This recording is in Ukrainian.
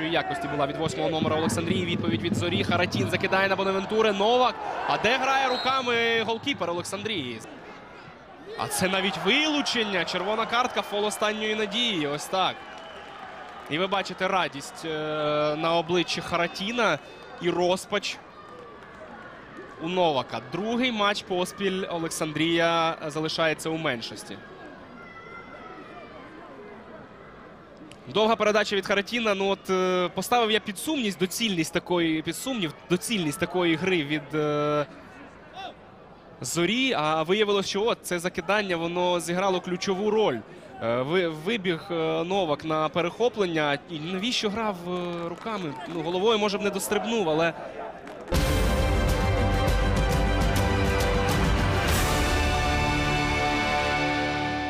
якості була від восьмого номера Олександрії. Відповідь від Зорі. Харатін закидає на Бонавентури. Новак. А де грає руками голкіпер Олександрії? А це навіть вилучення. Червона картка фол останньої надії. Ось так. І ви бачите радість е, на обличчі Харатіна і розпач у Новака. Другий матч поспіль Олександрія залишається у меншості. Довга передача від Харатіна. Ну от е, поставив я під сумність доцільність такої під сумнів, доцільність такої гри від е, зорі. А виявилося, що от це закидання воно зіграло ключову роль. Е, ви- вибіг е, Новак на перехоплення. І навіщо грав е, руками? Ну, головою може б не дострибнув, але